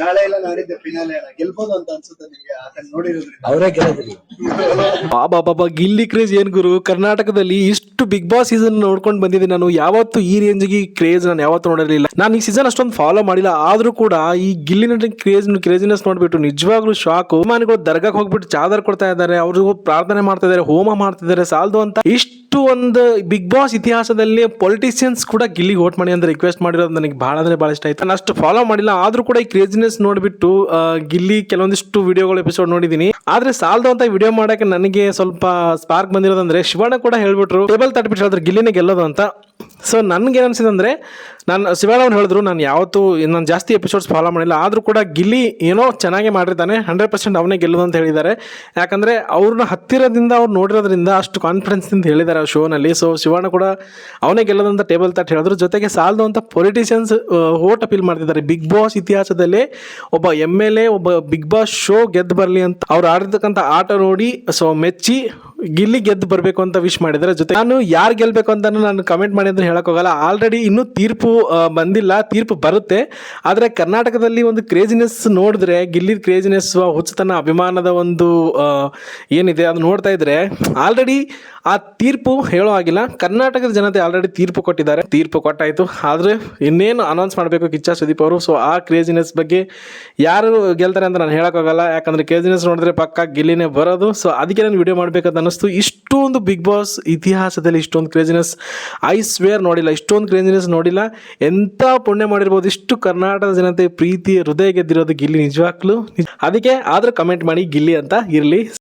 ನಾಳೆ ಇಲ್ಲ ನಾಡಿದ್ದೆ ಫಿನಾಲೆ ಅಣ್ಣ ಗೆಲ್ಬೋದು ಅಂತ ಅನ್ಸುತ್ತೆ ನಿಮ್ಗೆ ಅದನ್ನ ನೋಡಿರೋದ್ರಿಂದ. ಅವರೇ ಗೆಲ್ಲದ್ರಿ ಬಾಬಾ ಬಾಬಾ ಗಿಲ್ಲಿ ಕ್ರೇಜ್ ಏನ್ ಗುರು? ಕರ್ನಾಟಕದಲ್ಲಿ ಇಷ್ಟು ಬಿಗ್ ಬಾಸ್ ಸೀಸನ್ ನೋಡ್ಕೊಂಡು ಬಂದಿದ್ದೀನಿ ನಾನು. ಯಾವತ್ತು ಈ ರೇಂಜ್ಗೆ ಕ್ರೇಜ್ ನಾನು ಯಾವತ್ತೂ ನೋಡಿರಲಿಲ್ಲ. ನಾನು ಈ ಸೀಸನ್ ಅಷ್ಟೊಂದು ಫಾಲೋ ಮಾಡಿಲ್ಲ. ಆದ್ರೂ ಕೂಡ ಈ ಗಿಲ್ಲಿ ನಟ ಕ್ರೇಜ್ ಕ್ರೇಜಿನೆಸ್ ನೋಡ್ಬಿಟ್ಟು ನಿಜವಾಗ್ಲೂ ಶಾಕ್ ಅಭಿಮಾನಿಗಳು ದರ್ಗಾಕ್ ಹೋಗ್ಬಿಟ್ಟು ಚಾದರ್ ಕೊಡ್ತಾ ಇದ್ದಾರೆ. ಅವ್ರಿಗೂ ಪ್ರಾರ್ಥನೆ ಮಾಡ್ತಾ ಇದ್ದಾರೆ ಹೋಮ ಮಾಡ್ತಿದ್ದಾರೆ ಸಾಲದು ಅಂತ ಇಷ್ಟು ಒಂದು ಬಿಗ್ ಬಾಸ್ ಇತಿಹಾಸದಲ್ಲಿ ಪೊಲಿಟಿಷಿಯನ್ಸ್ ಕೂಡ ಗಿಲ್ಲಿಗೆ ವೋಟ್ ಮಾಡಿ ಅಂತ ರಿಕ್ವೆಸ್ಟ್ ಮಾಡಿರೋದು ನನಗೆ ಭಾಳ ಅಂದ್ರೆ ಭಾಳ ಇಷ್ಟ ಆಯ್ತು. ನಾನು ಅಷ್ಟು ಫಾಲೋ ಮಾಡಿಲ್ಲ, ಆದ್ರೂ ಕೂಡ ಈ ಕ್ರೇಜಿನೆಸ್ ನೋಡಿಬಿಟ್ಟು ಗಿಲ್ಲಿ ಕೆಲವೊಂದಿಷ್ಟು ವಿಡಿಯೋಗಳು ಎಪಿಸೋಡ್ ನೋಡಿದ್ದೀನಿ ಆದ್ರೆ ಸಾಲದು ಅಂತ ವಿಡಿಯೋ ಮಾಡಕ್ಕೆ ನನಗೆ ಸ್ವಲ್ಪ ಸ್ಪಾರ್ಕ್ ಬಂದಿರೋದಂದ್ರೆ ಶಿವಣ್ಣ ಕೂಡ ಹೇಳ್ಬಿಟ್ರು ಟೇಬಲ್ ತಟ್ಬಿಟ್ಟು ಹೇಳಿದ್ರು, ಗಿಲ್ಲಿನೇ ಗೆಲ್ಲೋದು ಅಂತ. ಸೊ ನನ್ಗೆ ಏನು ಅನ್ಸಿದೆ ಅಂದ್ರೆ ನಾನು ಅವ್ರು ಹೇಳಿದ್ರು, ನಾನು ಯಾವತ್ತೂ ನಾನು ಜಾಸ್ತಿ ಎಪಿಸೋಡ್ಸ್ ಫಾಲೋ ಮಾಡಿಲ್ಲ, ಆದ್ರೂ ಕೂಡ ಗಿಲ್ಲಿ ಏನೋ ಚೆನ್ನಾಗಿ ಮಾಡಿರ್ತಾನೆ ಹಂಡ್ರೆಡ್ ಪರ್ಸೆಂಟ್ ಅವನೇ ಗೆಲ್ಲೋದು ಅಂತ ಹೇಳಿದ್ದಾರೆ. ಯಾಕಂದ್ರೆ ಅವ್ರನ್ನ ಹತ್ತಿರದಿಂದ ಅವ್ರು ನೋಡಿರೋದ್ರಿಂದ ಅಷ್ಟು ಕಾನ್ಫಿಡೆನ್ಸ್ದಿಂದ ಹೇಳಿದ್ದಾರೆ ಆ ಶೋನಲ್ಲಿ ಸೊ ಶಿವಣ್ಣ ಕೂಡ ಅವನೇ ಗೆಲ್ಲೋದಂತ ಟೇಬಲ್ ತಟ್ಟು ಹೇಳಿದ್ರು. ಜೊತೆಗೆ ಸಾಲದು ಅಂತ ಪೊಲಿಟಿಷಿಯನ್ಸ್ ಓಟ್ ಅಪೀಲ್ ಮಾಡ್ತಿದ್ದಾರೆ. ಬಿಗ್ ಬಾಸ್ ಇತಿಹಾಸದಲ್ಲೇ ಒಬ್ಬ ಎಂ ಎಲ್ ಎ ಒಬ್ಬ ಬಿಗ್ ಬಾಸ್ ಶೋ ಗೆದ್ದು ಬರಲಿ ಅಂತ ಅವ್ರು ಆಡಿರ್ತಕ್ಕಂಥ ಆಟ ನೋಡಿ ಸೊ ಮೆಚ್ಚಿ ಗಿಲ್ಲಿ ಗೆದ್ದು ಬರಬೇಕು ಅಂತ ವಿಶ್ ಮಾಡಿದ್ರೆ ಜೊತೆ ನಾನು ಯಾರು ಗೆಲ್ಬೇಕು ಅಂತ ನಾನು ಕಮೆಂಟ್ ಮಾಡಿ ಅಂತ ಹೇಳಕ್ ಹೋಗಲ್ಲ. ಆಲ್ರೆಡಿ ಇನ್ನೂ ತೀರ್ಪು ಬಂದಿಲ್ಲ. ತೀರ್ಪು ಬರುತ್ತೆ. ಆದರೆ ಕರ್ನಾಟಕದಲ್ಲಿ ಒಂದು ಕ್ರೇಜಿನೆಸ್ ನೋಡಿದ್ರೆ ಗಿಲ್ಲಿ ಕ್ರೇಜಿನೆಸ್ ಹುಚ್ಚತನ ಅಭಿಮಾನದ ಒಂದು ಏನಿದೆ ಅದು ನೋಡ್ತಾ ಇದ್ರೆ ಆಲ್ರೆಡಿ ಆ ತೀರ್ಪು ಹೇಳೋ ಆಗಿಲ್ಲ ಕರ್ನಾಟಕದ ಜನತೆ ಆಲ್ರೆಡಿ ತೀರ್ಪು ಕೊಟ್ಟಿದ್ದಾರೆ. ತೀರ್ಪು ಕೊಟ್ಟಾಯಿತು. ಆದರೆ ಇನ್ನೇನು ಅನೌನ್ಸ್ ಮಾಡಬೇಕು ಕಿಚ್ಚ ಸುದೀಪ್ ಅವರು. ಸೊ ಆ ಕ್ರೇಜಿನೆಸ್ ಬಗ್ಗೆ ಯಾರು ಗೆಲ್ತಾರೆ ಅಂತ ನಾನು ಹೇಳೋಕ್ಕಾಗಲ್ಲ ಯಾಕಂದ್ರೆ ಕ್ರೇಜಿನೆಸ್ ನೋಡಿದ್ರೆ ಪಕ್ಕ ಗಿಲ್ಲಿನೇ ಬರೋದು. ಸೊ ಅದಕ್ಕೆ ನಾನು ವಿಡಿಯೋ ಮಾಡ್ಬೇಕಂತ ಅನ್ನಿಸ್ತು ಇಷ್ಟೊಂದು ಬಿಗ್ ಬಾಸ್ ಇತಿಹಾಸದಲ್ಲಿ ಇಷ್ಟೊಂದು ಕ್ರೇಜಿನೆಸ್ ಐ ಸ್ವೇರ್ ನೋಡಿಲ್ಲ, ಇಷ್ಟೊಂದು ಕ್ರೇಜಿನೆಸ್ ನೋಡಿಲ್ಲ. ಎಂಥ ಪುಣ್ಯ ಮಾಡಿರ್ಬೋದು, ಇಷ್ಟು ಕರ್ನಾಟಕದ ಜನತೆ ಪ್ರೀತಿ ಹೃದಯ ಗೆದ್ದಿರೋದು ಗಿಲ್ಲಿ ನಿಜವಾಗ್ಲು? ಅದಕ್ಕೆ ಆದರೂ ಕಮೆಂಟ್ ಮಾಡಿ ಗಿಲ್ಲಿ ಅಂತ ಇರಲಿ.